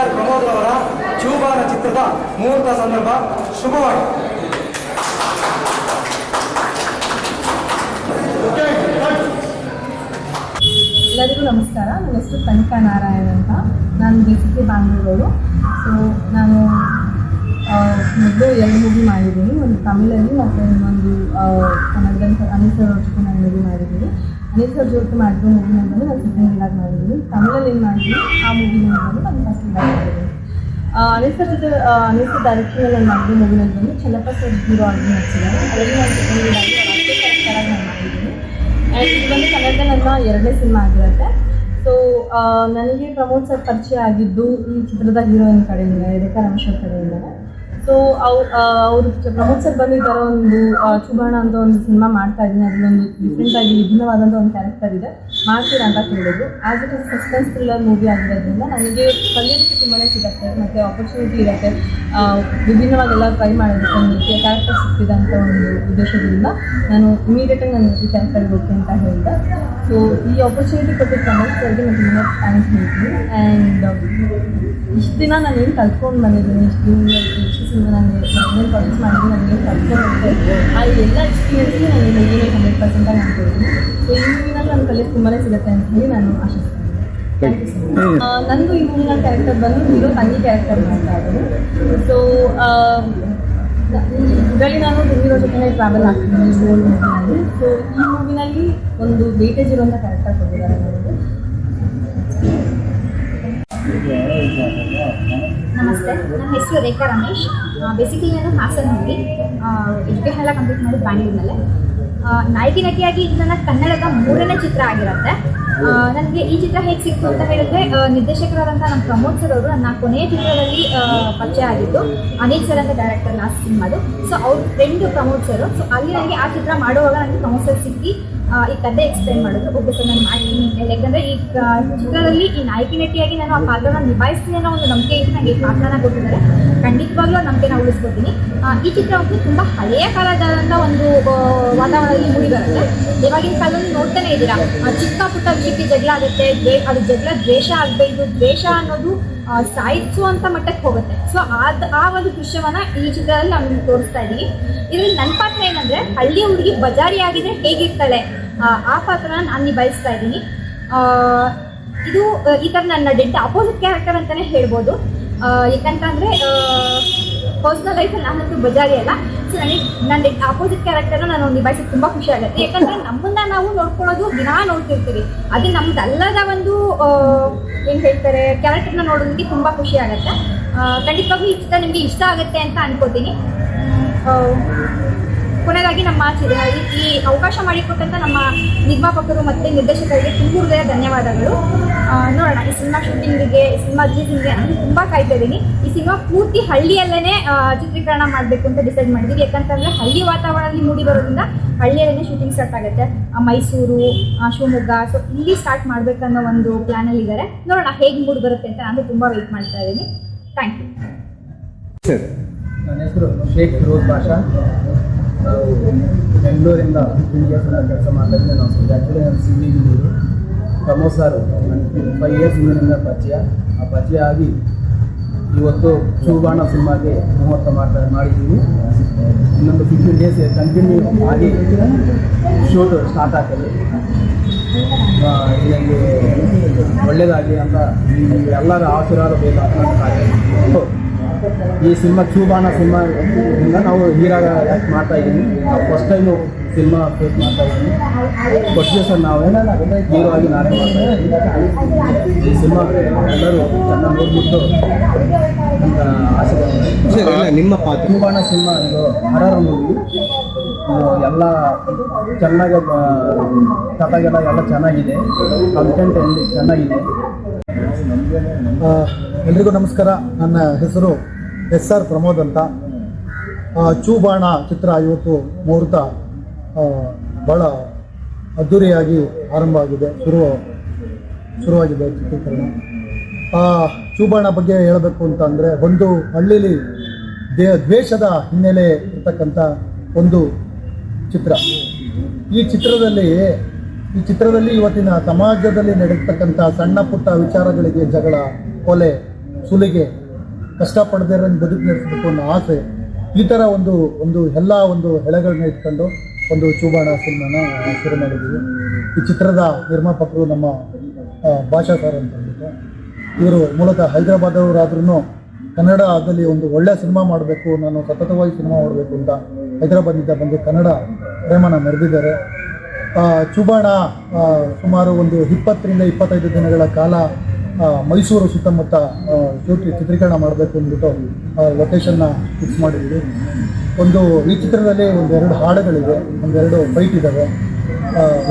R Pramod ಅವರ ಚೂಬಾನ ಚಿತ್ರದ ಮುಹೂರ್ತ ಸಂದರ್ಭ ಶುಭವಾಗಿ ಎಲ್ಲರಿಗೂ ನಮಸ್ಕಾರ. ನನ್ನ ಹೆಸರು ಕನಿಕಾ ನಾರಾಯಣ್ ಅಂತ. ನಾನು ಬೇಸಿಕಲಿ ಬ್ಯಾಂಗ್ಳೂರವರು ಸೊ ನಾನು ಮೊದಲು ಎರಡು ಮೂವಿ ಮಾಡಿದ್ದೀನಿ. ಒಂದು ತಮಿಳಲ್ಲಿ ಮತ್ತು ಇನ್ನೊಂದು ಕನ್ನಡದಲ್ಲಿ ಅನಿಸ್ ಸರ್ ಜೊತೆ ನಾನು ಮೂವಿ ಮಾಡಿದ್ದೀನಿ. ಅನಿಲ್ ಸರ್ ಜೊತೆ ಮಾಡಿದ್ರು ಮೂವಿ ನೋಡಿದ್ರೆ ನಾನು ಸೆಕೆಂಡ್ ಇಡಾಗಿ ಮಾಡಿದ್ದೀನಿ. ತಮಿಳಲ್ಲಿ ಏನು ಮಾಡಿದ್ವಿ ಆ ಮೂವಿ ಬಂದು ನಾನು ಫಸ್ಟ್ ಇಡಾಗಿ ಮಾಡಿದ್ದೀನಿ. ಆ, ಅನಿಲ್ ಸರ್ ಜೊತೆ ಆ, ಅನಿಲ್ ಸರ್ ಡೈರೆಕ್ಷನಲ್ಲಿ ನಾನು ಮಾಡಿರೋ ಮೂವಿನಲ್ಲಿ ಬಂದು ಚಲಪ ಸರ್ ಹೀರೋ ಆಗಿ ಮಾಡ್ತಿದ್ದಾರೆ ಅದರಲ್ಲಿ ನಾನು ಸೆಕೆಂಡ್ ಅಷ್ಟೇ ಕರೆಕ್ಟಾಗಿ ನಾನು ಮಾಡಿದ್ದೀನಿ. ಆ್ಯಂಡ್ ಇದು ಬಂದು ಕನ್ನಡದಲ್ಲಿ ನನ್ನ ಎರಡನೇ ಸಿನಿಮಾ ಆಗಿರುತ್ತೆ. ಸೊ ನನಗೆ ಪ್ರಮೋದ್ ಸರ್ ಪರಿಚಯ ಆಗಿದ್ದು ಈ ಚಿತ್ರದ ಹೀರೋಯಿನ್ ಕಡೆಯಿಂದ ರೇಖಾ ರಮೇಶ್ವರ್ ಕಡೆಯಿಂದನೇ. ಸೊ ಅವ್ರು ಅವರು ಪ್ರಮೋದ್ ಸರ್ ಬಂದಿದ್ದಾರೆ ಒಂದು ಚುಬಾಣ ಅಂತ ಒಂದು ಸಿನಿಮಾ ಮಾಡ್ತಾ ಇದ್ದೀನಿ. ಅದರಲ್ಲೊಂದು ಡಿಫ್ರೆಂಟ್ ಆಗಿ ವಿಭಿನ್ನವಾದಂಥ ಒಂದು ಕ್ಯಾರೆಕ್ಟರ್ ಇದೆ. ಮಾಡ್ತೀರಾ ಅಂತ ಕೇಳಿದ್ರು. As it is suspense thriller movie ಆಗಿರೋದ್ರಿಂದ ನನಗೆ ಕಲಿಯೋದಕ್ಕೆ ತುಂಬಾ ಸಿಗುತ್ತೆ. ಮತ್ತು ಆಪರ್ಚುನಿಟಿ ಇರತ್ತೆ. ವಿಭಿನ್ನವಾಗಿ ವಿಭಿನ್ನವಾಗೆಲ್ಲ ಟ್ರೈ ಮಾಡೋದಕ್ಕೆ ಒಂದು ಕ್ಯಾರೆಕ್ಟರ್ ಸಿಕ್ಕಿದೆ ಅಂತ ಒಂದು ಉದ್ದೇಶದಿಂದ ನಾನು ಇಮಿಡಿಯೇಟಾಗಿ ನಾನು ಈ ಕ್ಯಾರೆಕ್ಟರ್ಗೆ ಹೋಗ್ತೀನಿ ಅಂತ ಹೇಳಿದೆ. ಸೊ ಈ ಆಪರ್ಚುನಿಟಿ ಕೊಟ್ಟು ಪ್ರಮೋದ್ ನಾನು ತುಂಬ ಥ್ಯಾಂಕ್ಸ್ ಹೇಳ್ತೀನಿ. ಆ್ಯಂಡ್ ಇಷ್ಟು ದಿನ ನಾನು ಏನು ಕಲ್ತ್ಕೊಂಡು ಬಂದಿದ್ದೀನಿ, ಇಷ್ಟು ದಿನ ನನಗೆ ಏನೇನು ಪ್ರಾಜೆಕ್ಟ್ಸ್ ಮಾಡಿದ್ದೀನಿ ನನಗೆ ಕಲ್ತ್ಕೊಂಡಿದ್ದೆ ಆ ಎಲ್ಲ ಎಕ್ಸ್ಪೀರಿಯನ್ಸ್ಗೆ ನಾನು ಏನೇ ಹಂಡ್ರೆಡ್ ಪರ್ಸೆಂಟಾಗಿ ಅನ್ಕೊಳ್ತೀನಿ ಸೊ ಈ ಮೂವಿನಲ್ಲಿ ನನ್ನ ಕಲಿಯೋದು ತುಂಬಾ ಸಿಗುತ್ತೆ ಅಂತ ಹೇಳಿ ನಾನು ಆಶಿಸ್ತೀನಿ ನನಗೂ ಈ ಮೂವಿನ ಕ್ಯಾರೆಕ್ಟರ್ ಬಂದು ಹೀರೋ ತಂಗಿ ಕ್ಯಾರೆಕ್ಟರ್ ಮಾಡ್ತಾ ಇದ್ದೀನಿ ಸೊ ಇದರಲ್ಲಿ ನಾನು ಹೀರೋ ಜೊತೆ ಟ್ರಾವೆಲ್ ಆಗ್ತೀನಿ ಈ ಮೂವಿನಲ್ಲಿ ಸೊ ಈ ಮೂವಿನಲ್ಲಿ ಒಂದು ವೇಟೇಜ್ ಇರುವಂಥ ಕ್ಯಾರೆಕ್ಟರ್ ಕೊಟ್ಟಿದ್ದಾರೆ ನನಗೆ ನಮಸ್ತೆ. ನನ್ನ ಹೆಸರು ರೇಖಾ ರಮೇಶ್. ಬೇಸಿಕಲಿ ನಾನು ಹಾಸನಲ್ಲಿ ಎಜುಕೇಷನ್ ಎಲ್ಲ ಕಂಪ್ಲೀಟ್ ಮಾಡಿ ಬ್ಯಾಂಗ್ಳೂರಿನಲ್ಲೇ ನಾಯಕಿ ನಟಿಯಾಗಿ ಇದು ನನ್ನ ಕನ್ನಡದ ಮೂರನೇ ಚಿತ್ರ ಆಗಿರುತ್ತೆ. ನನಗೆ ಈ ಚಿತ್ರ ಹೇಗೆ ಸಿಕ್ತು ಅಂತ ಹೇಳಿದ್ರೆ ನಿರ್ದೇಶಕರಾದಂಥ ನಮ್ಮ ಪ್ರಮೋದ್ ಸರ್ ಅವರು ನನ್ನ ಕೊನೆಯ ಚಿತ್ರದಲ್ಲಿ ಪರಿಚಯ ಆಗಿದ್ದು, ಅನಿಲ್ ಸರ್ ಅಂತ ಡೈರೆಕ್ಟರ್ ಲಾಸ್ಟ್ ಸಿನಿಮಾದು. ಸೊ ಅವ್ರ ಫ್ರೆಂಡ್ ಪ್ರಮೋದ್ ಸರ್ ಸೊ ಅಲ್ಲಿ ನನಗೆ ಆ ಚಿತ್ರ ಮಾಡುವಾಗ ನನಗೆ ಪ್ರಮೋದ್ ಸರ್ ಸಿಕ್ಕಿ ಈ ಕತೆ ಎಕ್ಸ್ಪ್ಲೈನ್ ಮಾಡಿದ್ರು ಓಕೆ ಸರ್ ನಾನು ಮಾಡ್ತೀನಿ ಅಂತ ಈ ಚಿತ್ರದಲ್ಲಿ ಈ ನಾಯಕಿ ನಟಿಯಾಗಿ ನಾನು ಆ ಪಾತ್ರನ ನಿಭಾಯಿಸ್ತೀನಿ ಅನ್ನೋ ಒಂದು ನಂಬಿಕೆ ಇಟ್ಟು ನನಗೆ ಈ ಪಾತ್ರನ ಕೊಟ್ಟಿದ್ದಾರೆ. ಖಂಡಿತವಾಗ್ಲೂ ಆ ನಂಬಿಕೆನ ಉಳಿಸ್ಕೊತೀನಿ ಈ ಚಿತ್ರ ಒಂದು ತುಂಬ ಹಳೆಯ ಕಾಲದಾದಂಥ ಒಂದು ವಾತಾವರಣದಲ್ಲಿ ಮೂಡಿ ಬರುತ್ತೆ ಇವಾಗಿನ ಕಾಲದಲ್ಲಿ ನೋಡ್ತಾನೆ ಇದ್ದೀರಾ? ಚಿಕ್ಕ ಪುಟ್ಟ ಚಿಕ್ಕ ಜಗಳ ಆಗುತ್ತೆ. ಅದು ಜಗಳ ದ್ವೇಷ ಆಗಬೇಕು ದ್ವೇಷ ಅನ್ನೋದು ಆ, ಸಾಯಿಸುವಂಥ ಮಟ್ಟಕ್ಕೆ ಹೋಗುತ್ತೆ. ಸೊ ಆದ ಆ ಒಂದು ದೃಶ್ಯವನ್ನ ಈ ಚಿತ್ರದಲ್ಲಿ ನಾವು ನಿಮ್ಗೆ ತೋರಿಸ್ತಾ ಇದ್ದೀವಿ ಇದರಲ್ಲಿ ನನ್ನ ಪಾತ್ರ ಏನಂದ್ರೆ ಹಳ್ಳಿ ಹುಡುಗಿ ಬಜಾರಿ ಆಗಿದ್ರೆ ಹೇಗಿರ್ತಾಳೆ ಆ, ಪಾತ್ರನ ನಾನು ನಿಭಾಯಿಸ್ತಾ ಇದ್ದೀನಿ ಇದು ಈ ಥರ ನನ್ನ ಡೆಡ್ ಅಪೋಸಿಟ್ ಕ್ಯಾರೆಕ್ಟರ್ ಅಂತಲೇ ಹೇಳ್ಬೋದು. ಯಾಕಂತಂದ್ರೆ ಪರ್ಸ್ನಲ್ ಲೈಫಲ್ಲಿ ನಾನಂತೂ ಬಜಾರಿ ಅಲ್ಲ. ಸೊ ನನಗೆ ನನ್ನ ಆಪೋಸಿಟ್ ಕ್ಯಾರೆಕ್ಟರ್ನ ನಾನು ನಿಭಾಯಿಸಕ್ಕೆ ತುಂಬ ಖುಷಿ ಆಗುತ್ತೆ. ಯಾಕಂದ್ರೆ ನಮ್ಮನ್ನ ನಾವು ನೋಡ್ಕೊಳ್ಳೋದು ದಿನಾ ನೋಡ್ತಿರ್ತೀವಿ. ಅದು ನಮ್ದಲ್ಲದ ಒಂದು ಏನು ಹೇಳ್ತಾರೆ ಕ್ಯಾರೆಕ್ಟರ್ನ ನೋಡೋದಕ್ಕೆ ತುಂಬ ಖುಷಿ ಆಗುತ್ತೆ. ಖಂಡಿತವಾಗ್ಲೂ ಈ ಚಿತ್ರ ನಿಮಗೆ ಇಷ್ಟ ಆಗುತ್ತೆ ಅಂತ ಅನ್ಕೋತೀನಿ. ಕೊನೆಯದಾಗಿ ನಮ್ಮ ಈ- ಈ ಅವಕಾಶ ಮಾಡಿಕೊಟ್ಟಂತ ನಮ್ಮ ನಿರ್ಮಾಪಕರು ಮತ್ತು ನಿರ್ದೇಶಕರಿಗೆ ತುಂಬ ಹೃದಯ ಧನ್ಯವಾದಗಳು ನೋಡೋಣ ಈ ಸಿನಿಮಾ ಶೂಟಿಂಗಿಗೆ ಸಿನಿಮಾ ರಿಲೀಸಿಂಗ್ಗೆ ನಾನು ತುಂಬಾ ಕಾಯ್ತಾ ಇದ್ದೀನಿ. ಈ ಸಿನಿಮಾ ಪೂರ್ತಿ ಹಳ್ಳಿಯಲ್ಲೇನೆ ಚಿತ್ರೀಕರಣ ಮಾಡಬೇಕು ಅಂತ ಡಿಸೈಡ್ ಮಾಡಿದ್ದೀವಿ ಯಾಕಂತಂದರೆ ಹಳ್ಳಿ ವಾತಾವರಣದಲ್ಲಿ ಮೂಡಿ ಬರೋದ್ರಿಂದ ಹಳ್ಳಿಯಲ್ಲೇ ಶೂಟಿಂಗ್ ಸ್ಟಾರ್ಟ್ ಆಗುತ್ತೆ. ಆ, ಮೈಸೂರು ಆ, ಶಿವಮೊಗ್ಗ ಸೊ ಇಲ್ಲಿ ಸ್ಟಾರ್ಟ್ ಮಾಡ್ಬೇಕನ್ನೋ ಒಂದು ಪ್ಲ್ಯಾನಲ್ಲಿ ಇದ್ದಾರೆ. ನೋಡೋಣ ಹೇಗೆ ಮೂಡಿ ಬರುತ್ತೆ ಅಂತ ನಾನು ತುಂಬಾ ವೆಯ್ಟ್ ಮಾಡ್ತಾ ಇದ್ದೀನಿ. ಥ್ಯಾಂಕ್ ಯು ನನ್ನ ಹೆಸರು ಶೇಖ್ ಫಿರೋಜ್ ಬಾಷಾ ನಾವು ಬೆಂಗಳೂರಿಂದ ಇಯರ್ಸಿಂದ ಕೆಲಸ ಮಾಡ್ತಾ ಇದ್ದೆ ನಾವು ಆ್ಯಕ್ಚುಲಿ ನಾನು ಸಿ ಇಂಜಿನಿಯರು ಪ್ರಮೋದ್ ಸರ್ ನನಗೆ ಫೈವ್ ಇಯರ್ಸ್ ಇಂದ ಪರಿಚಯ. ಆ ಪರಿಚಯ ಆಗಿ ಇವತ್ತು ಚೂಬಾಣ ಸಿನಿಮಾಗೆ ಮುಹೂರ್ತ ಮಾಡ್ತಾ ಮಾಡಿದ್ದೀವಿ ಇನ್ನೊಂದು ಫಿಫ್ಟೀನ್ ಡೇಸ್ ಕಂಟಿನ್ಯೂ ಆಗಿ ಶೂಟ್ ಸ್ಟಾರ್ಟ್ ಆಗ್ತದೆ. ಆ, ಇದಕ್ಕೆ ಒಳ್ಳೆಯದಾಗಲಿ ಅಂತ ಎಲ್ಲರ ಆಶೀರ್ವಾದ ಬೇಕಾಗ್ತದೆ ನಾನು ಈ ಸಿನಿಮಾ ಕ್ಯೂಬಾನ ಸಿನಿಮಾ ನಾವು ಹೀರಾಗ ಆ್ಯಕ್ಟ್ ಮಾಡ್ತಾ ಇದ್ದೀವಿ. ನಾವು ಫಸ್ಟ್ ಟೈಮು ಸಿನಿಮಾ ಫೇಸ್ ಮಾಡ್ತಾ ಇದ್ದೀನಿ ಕೊಟ್ಟಿದ್ದೆ ಸರ್ ನಾವು ಹೀರೋ ಆಗಿ ನಾನೇ ಮಾಡ್ತಾ ಈ ಸಿನಿಮಾ ಎಲ್ಲರೂ ಚೆನ್ನ ನೋಡ್ಬಿಟ್ಟು ಅಂತ ಆಶೀರ್ವಾದ ನಿಮ್ಮ ಪಾತ್ರ. ಚೂಬಾಣ ಸಿನಿಮಾ ಒಂದು ಹರರ್ ಮೂವಿ ಎಲ್ಲ ಚೆನ್ನಾಗಿ ಕಥೆಗೆಲ್ಲ ಎಲ್ಲ ಚೆನ್ನಾಗಿದೆ. ಕಂಟೆಂಟ್ ಎಲ್ಲಿ ಚೆನ್ನಾಗಿದೆ. ಎಲ್ರಿಗೂ ನಮಸ್ಕಾರ. ನನ್ನ ಹೆಸರು ಎಸ್ ಆರ್ ಪ್ರಮೋದ್ ಅಂತ. ಚೂಬಾಣ ಚಿತ್ರ ಇವತ್ತು ಮುಹೂರ್ತ ಭಾಳ ಅದ್ಧೂರಿಯಾಗಿ ಆರಂಭ ಆಗಿದೆ ಶುರು ಶುರುವಾಗಿದೆ ಚಿತ್ರೀಕರಣ. ಆ, ಚೂಬಾಣ ಬಗ್ಗೆ ಹೇಳಬೇಕು ಅಂತ ಅಂದರೆ ಒಂದು ಹಳ್ಳಿಲಿ ದೇ ದ್ವೇಷದ ಹಿನ್ನೆಲೆ ಇರ್ತಕ್ಕಂಥ ಒಂದು ಚಿತ್ರ. ಈ ಚಿತ್ರದಲ್ಲಿ ಈ ಚಿತ್ರದಲ್ಲಿ ಇವತ್ತಿನ ಸಮಾಜದಲ್ಲಿ ನಡೀತಕ್ಕಂಥ ಸಣ್ಣ ಪುಟ್ಟ ವಿಚಾರಗಳಿಗೆ ಜಗಳ ಕೊಲೆ ಸುಲಿಗೆ ಕಷ್ಟಪಡದೇ ಬದುಕು ನಡೆಸಬೇಕು ಅನ್ನೋ ಆಸೆ ಈ ಥರ ಒಂದು ಒಂದು ಎಲ್ಲ ಒಂದು ಎಳೆಗಳನ್ನ ಇಟ್ಕೊಂಡು ಒಂದು ಚೂಬಾಣ ಸಿನಿಮಾನ ಶುರು ಮಾಡಿದ್ದೀವಿ. ಈ ಚಿತ್ರದ ನಿರ್ಮಾಪಕರು ನಮ್ಮ ಭಾಷಾ ಸರ್ ಅಂತ ಅಂದ್ಬಿಟ್ಟು. ಇವರು ಮೂಲತಃ ಹೈದರಾಬಾದವರಾದ್ರೂ ಕನ್ನಡದಲ್ಲಿ ಒಂದು ಒಳ್ಳೆಯ ಸಿನಿಮಾ ಮಾಡಬೇಕು, ನಾನು ಸತತವಾಗಿ ಸಿನಿಮಾ ಮಾಡಬೇಕು ಅಂತ ಹೈದರಾಬಾದಿಂದ ಬಂದು ಕನ್ನಡ ಪ್ರೇಮನ ಮೆರೆದಿದ್ದಾರೆ. ಚುಬಾಣ ಸುಮಾರು ಒಂದು ಇಪ್ಪತ್ತರಿಂದ ಇಪ್ಪತ್ತೈದು ದಿನಗಳ ಕಾಲ ಮೈಸೂರು ಸುತ್ತಮುತ್ತ ಶೂಟಿ ಚಿತ್ರೀಕರಣ ಮಾಡಬೇಕು ಅಂದ್ಬಿಟ್ಟು ಲೊಕೇಶನ್ನ ಫಿಕ್ಸ್ ಮಾಡಿದ್ವಿ. ಒಂದು ಈ ಚಿತ್ರದಲ್ಲಿ ಒಂದೆರಡು ಹಾಡುಗಳಿವೆ, ಒಂದೆರಡು ಫೈಟ್ ಇದ್ದಾವೆ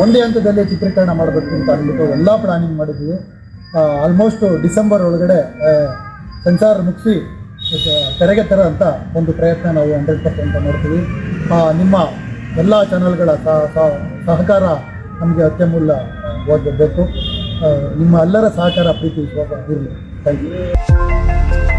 ಒಂದೇ ಹಂತದಲ್ಲಿ ಚಿತ್ರೀಕರಣ ಮಾಡಬೇಕು ಅಂತ ಅಂದ್ಬಿಟ್ಟು ಎಲ್ಲ ಪ್ಲಾನಿಂಗ್ ಮಾಡಿದ್ವಿ. ಆಲ್ಮೋಸ್ಟ್ ಡಿಸೆಂಬರ್ ಒಳಗಡೆ ಸೆನ್ಸಾರ್ ಮುಗಿಸಿ ತೆರೆಗೆ ತರ ಅಂತ ಒಂದು ಪ್ರಯತ್ನ ನಾವು ಹಂಡ್ರೆಡ್ ಪರ್ಸೆಂಟ್ ಮಾಡ್ತೀವಿ. ನಿಮ್ಮ ಎಲ್ಲ ಚಾನಲ್ಗಳ ಸಹ- ಸಹ- ಸಹಕಾರ ನಮಗೆ ಅತ್ಯಮೂಲ್ಯ ಬೇಕು ನಿಮ್ಮ ಎಲ್ಲರ ಸಹಕಾರ ಪ್ರೀತಿ ವಿಶ್ವಾಸ ಇರಲಿ. Thank you